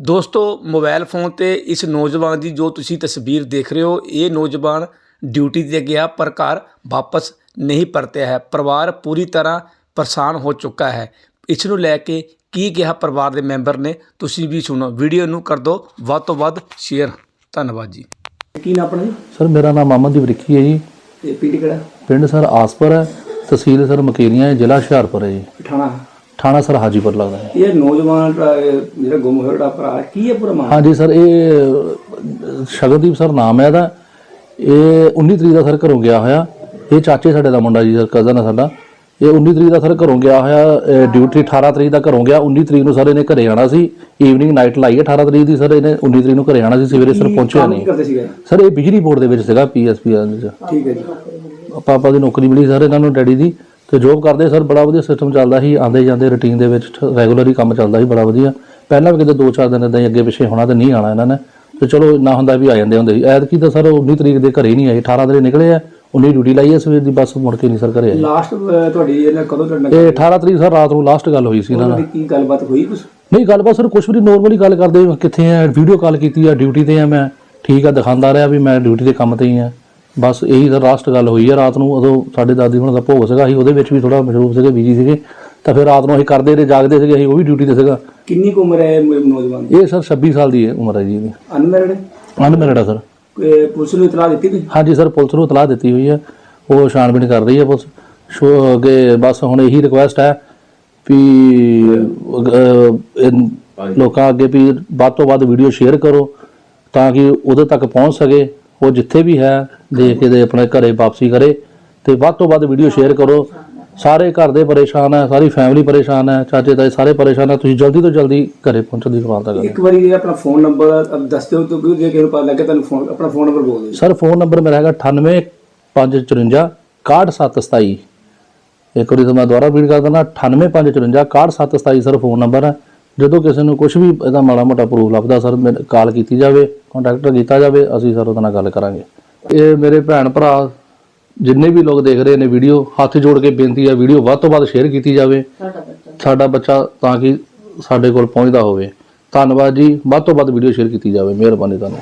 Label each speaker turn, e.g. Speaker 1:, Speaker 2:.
Speaker 1: ਦੋਸਤੋ mobile phone ਤੇ ਇਸ ਨੌਜਵਾਨ ਦੀ ਜੋ ਤੁਸੀਂ ਤਸਵੀਰ ਦੇਖ ਰਹੇ ਹੋ ਇਹ ਨੌਜਵਾਨ ਡਿਊਟੀ ਤੇ ਗਿਆ ਪਰ ਘਰ ਵਾਪਸ ਨਹੀਂ ਪਰਤਿਆ ਹੈ। ਪਰਿਵਾਰ ਪੂਰੀ ਤਰ੍ਹਾਂ ਪਰੇਸ਼ਾਨ ਹੋ ਚੁੱਕਾ ਹੈ। ਇਸ ਨੂੰ ਲੈ ਕੇ ਕੀ ਕਿਹਾ ਪਰਿਵਾਰ ਦੇ ਮੈਂਬਰ ਨੇ ਤੁਸੀਂ ਵੀ ਸੁਣੋ। ਵੀਡੀਓ ਨੂੰ ਕਰ ਦਿਓ ਵੱਧ ਤੋਂ ਵੱਧ ਸ਼ੇਅਰ ਧੰਨਵਾਦ ਜੀ। ਕੀ ਨਾ ਆਪਣਾ ਜੀ?
Speaker 2: ਸਰ ਮੇਰਾ ਨਾਮ ਅਮਨਦੀਪ ਰਿੱਖੀ ਹੈ ਜੀ।
Speaker 1: ਤੇ ਪੀਟੀ ਕਿਹੜਾ?
Speaker 2: ਪਿੰਡ ਸਰ ਆਸਪੁਰ ਹੈ। ਤਹਿਸੀਲ ਸਰ ਮਕੇਰੀਆਂ ਹੈ ਜ਼ਿਲ੍ਹਾ ਹੁਸ਼ਿਆਰਪੁਰ ਹੈ ਜੀ।
Speaker 1: ਠਾਣਾ
Speaker 2: ਥਾਣਾ ਸਰ ਹਾਜੀਪੁਰ ਲੱਗਦਾ ਹੈ।
Speaker 1: ਇਹ ਨੌਜਵਾਨ ਜਿਹੜਾ ਗੁੰਮ ਹੋਇਆ ਜਿਹੜਾ ਭਰਾ ਕੀ ਹੈ ਪੂਰਾ ਮਾਮਲਾ?
Speaker 2: ਹਾਂਜੀ ਸਰ ਇਹ ਸ਼ਗਨਦੀਪ ਸਰ ਨਾਮ ਹੈ ਇਹਦਾ। ਇਹ 19 ਤਰੀਕ ਦਾ ਸਰ ਘਰੋਂ ਗਿਆ ਹੋਇਆ। ਇਹ ਚਾਚੇ ਸਾਡੇ ਦਾ ਮੁੰਡਾ ਜੀ ਸਰ ਕਜ਼ਨ ਹੈ ਸਾਡਾ। ਇਹ 19 ਤਰੀਕ ਦਾ ਸਰ ਘਰੋਂ ਗਿਆ ਹੋਇਆ ਡਿਊਟੀ 18 ਤਰੀਕ ਦਾ ਘਰੋਂ ਗਿਆ। 19 ਤਰੀਕ ਨੂੰ ਸਰ ਇਹਨੇ ਘਰੇ ਆਣਾ ਸੀ। ਈਵਨਿੰਗ ਨਾਈਟ ਲਾਈ ਹੈ 18 ਤਰੀਕ ਦੀ ਸਰ ਇਹਨੇ 19 ਤਰੀਕ ਨੂੰ ਘਰੇ ਆਣਾ ਸੀ ਸਵੇਰੇ ਸਰ ਪਹੁੰਚਿਆ ਨਹੀਂ। ਸਰ ਇਹ ਬਿਜਲੀ ਬੋਰਡ ਦੇ ਵਿੱਚ ਸੀਗਾ ਪੀਐਸਪੀ ਚ
Speaker 1: ਠੀਕ ਹੈ ਜੀ।
Speaker 2: ਪਾਪਾ ਦੀ ਨੌਕਰੀ ਮਿਲੀ ਸਰ ਇਹਨਾਂ ਨੂੰ ਡੈਡੀ ਦੀ। ਤੇ ਜੋਬ ਕਰਦੇ ਸਰ ਬੜਾ ਵਧੀਆ ਸਿਸਟਮ ਚੱਲਦਾ ਸੀ ਆਂਦੇ ਜਾਂਦੇ ਰੁਟੀਨ ਦੇ ਵਿੱਚ ਰੈਗੂਲਰ ਹੀ ਕੰਮ ਚੱਲਦਾ ਸੀ ਬੜਾ ਵਧੀਆ। ਪਹਿਲਾਂ ਵੀ ਕਿਤੇ 2-4 ਦਿਨ ਇਦਾਂ ਹੀ ਅੱਗੇ ਪਿੱਛੇ ਹੋਣਾ ਤੇ ਨਹੀਂ ਆਣਾ ਇਹਨਾਂ ਨੇ। ਤੇ ਚਲੋ ਇੰਨਾ ਹੁੰਦਾ ਵੀ ਆ ਜਾਂਦੇ ਹੁੰਦੇ ਸੀ। ਐਤਕੀ ਤਾਂ ਸਰ 19 ਤਰੀਕ ਦੇ ਘਰੇ ਹੀ ਨਹੀਂ ਆਏ 18 ਤਰੀਕ ਨਿਕਲੇ ਆ 19 ਡਿਊਟੀ ਲਾਈ ਹੈ ਸਵੇਰ ਦੀ ਬੱਸ ਮੁੜ ਕੇ ਨਹੀਂ ਸਰ ਘਰੇ ਆਏ।
Speaker 1: ਲਾਸਟ ਤੁਹਾਡੀ ਇਹਨਾਂ ਕਦੋਂ ਤੁਹਾਡੇ ਨਾਲ
Speaker 2: ਇਹ 18 ਤਰੀਕ ਸਰ ਰਾਤ ਨੂੰ ਲਾਸਟ ਗੱਲ ਹੋਈ ਸੀ ਇਹਨਾਂ ਨਾਲ।
Speaker 1: ਕੀ ਗੱਲਬਾਤ ਹੋਈ ਕੁਛ?
Speaker 2: ਨਹੀਂ ਗੱਲਬਾਤ ਸਰ ਕੁਝ ਵੀ ਨੋਰਮਲੀ ਗੱਲ ਕਰਦੇ ਕਿੱਥੇ ਆ ਵੀਡੀਓ ਕਾਲ ਕੀਤੀ ਆ ਡਿਊਟੀ ਤੇ ਆ ਮੈਂ। ਠੀਕ ਆ ਦਿਖਾਉਂਦਾ ਰਿਹਾ ਵੀ ਮੈਂ ਡਿਊਟੀ ਦੇ ਕੰਮ ਤੇ ਹੀ ਆ। ਬਸ ਇਹੀ ਸਰ ਲਾਸਟ ਗੱਲ ਹੋਈ ਆ ਰਾਤ ਨੂੰ ਉਦੋਂ ਸਾਡੇ ਦਾਦੀ ਹੁਣ ਦਾ ਭੋਗ ਸੀਗਾ ਅਸੀਂ ਉਹਦੇ ਵਿੱਚ ਵੀ ਥੋੜਾ ਮਸ਼ਰੂਫ ਸੀਗੇ ਬਿਜ਼ੀ ਸੀਗੇ ਤਾਂ ਫਿਰ ਰਾਤ ਨੂੰ ਅਸੀਂ ਕਰਦੇ ਰਹੇ ਜਾਗਦੇ ਸੀਗੇ ਅਸੀਂ ਉਹ ਵੀ ਡਿਊਟੀ ਤੇ ਸੀਗਾ।
Speaker 1: ਕਿੰਨੀ ਕੁ ਉਮਰ ਹੈ ਨੌਜਵਾਨ
Speaker 2: ਇਹ ਸਰ 26 ਸਾਲ ਦੀ ਹੈ ਉਮਰ ਹੈ ਜੀ ਇਹਦੀ।
Speaker 1: ਅਨਮੈਰਿਡ
Speaker 2: ਅਨਮੈਰਿਡ ਆ ਸਰ
Speaker 1: ਪੁਲਿਸ ਨੂੰ ਇਤਲਾਹ ਦਿੱਤੀ ਤੁਸੀਂ
Speaker 2: ਹਾਂਜੀ ਸਰ ਪੁਲਿਸ ਨੂੰ ਇਤਲਾਹ ਦਿੱਤੀ ਹੋਈ ਹੈ। ਉਹ ਛਾਣਬੀਣ ਕਰ ਰਹੀ ਹੈ ਪੁਲਿਸ। ਸ਼ੋ ਅੱਗੇ ਬਸ ਹੁਣ ਇਹੀ ਰਿਕੁਐਸਟ ਹੈ ਵੀ ਲੋਕਾਂ ਅੱਗੇ ਵੀ ਵੱਧ ਤੋਂ ਵੱਧ ਵੀਡੀਓ ਸ਼ੇਅਰ ਕਰੋ ਤਾਂ ਕਿ ਉਹਦੇ ਤੱਕ ਪਹੁੰਚ ਸਕੇ। ਉਹ ਜਿੱਥੇ ਵੀ ਹੈ ਦੇਖ ਕੇ ਦੇ ਆਪਣੇ ਘਰੇ ਵਾਪਸੀ ਕਰੇ ਤੇ ਵੱਧ ਤੋਂ ਵੱਧ ਵੀਡੀਓ ਸ਼ੇਅਰ ਕਰੋ। ਸਾਰੇ ਘਰ ਦੇ ਪਰੇਸ਼ਾਨ ਹੈ ਸਾਰੀ ਫੈਮਿਲੀ ਪਰੇਸ਼ਾਨ ਹੈ ਚਾਚੇ ਤਾਏ ਸਾਰੇ ਪਰੇਸ਼ਾਨ ਹੈ ਤੁਸੀਂ ਜਲਦੀ ਤੋਂ ਜਲਦੀ ਘਰੇ ਪਹੁੰਚਣ ਦੀ ਕਿਰਪਾਲਤਾ ਕਰੋ
Speaker 1: ਇੱਕ ਵਾਰੀ ਆਪਣਾ ਫੋਨ ਨੰਬਰ ਦੱਸ ਦਿਓ ਤਾਂ ਜੇ ਕਿਸੇ ਨੂੰ ਪਤਾ ਲੱਗੇ ਤੁਹਾਨੂੰ ਫੋਨ ਆਪਣਾ ਫੋਨ ਨੰਬਰ ਬੋਲ ਦਿਓ।
Speaker 2: ਸਰ ਫੋਨ ਨੰਬਰ ਮੇਰਾ ਹੈਗਾ 98554 61727 ਇੱਕ ਵਾਰੀ ਤਾਂ ਮੈਂ ਦੁਬਾਰਾ ਰਿਪੀਟ ਕਰ ਦਿੰਦਾ 98554 61727 ਸਰ ਫੋਨ ਨੰਬਰ ਹੈ ਜਦੋਂ ਕਿਸੇ ਨੂੰ ਕੁਝ ਵੀ ਇਹਦਾ ਮਾੜਾ ਮੋਟਾ ਪ੍ਰੂਫ ਲੱਭਦਾ ਸਰ ਮੈਨੂੰ ਕਾਲ ਕੀਤੀ ਜਾਵੇ ਕੰਟੈਕਟ ਕੀਤਾ ਜਾਵੇ ਅਸੀਂ ਸਰ ਉਹਦੇ ਨਾਲ ਗੱਲ ਕਰਾਂਗੇ। ਇਹ ਮੇਰੇ ਭੈਣ ਭਰਾ ਜਿੰਨੇ ਵੀ ਲੋਕ ਦੇਖ ਰਹੇ ਨੇ ਵੀਡੀਓ ਹੱਥ ਜੋੜ ਕੇ ਬੇਨਤੀ ਹੈ ਵੀਡੀਓ ਵੱਧ ਤੋਂ ਵੱਧ ਸ਼ੇਅਰ ਕੀਤੀ ਜਾਵੇ। ਸਾਡਾ ਬੱਚਾ। ਤਾਂ ਕਿ ਸਾਡੇ ਕੋਲ ਪਹੁੰਚਦਾ ਹੋਵੇ। ਧੰਨਵਾਦ ਜੀ ਵੱਧ ਤੋਂ ਵੱਧ ਵੀਡੀਓ ਸ਼ੇਅਰ ਕੀਤੀ ਜਾਵੇ। ਮਿਹਰਬਾਨੀ ਤੁਹਾਨੂੰ।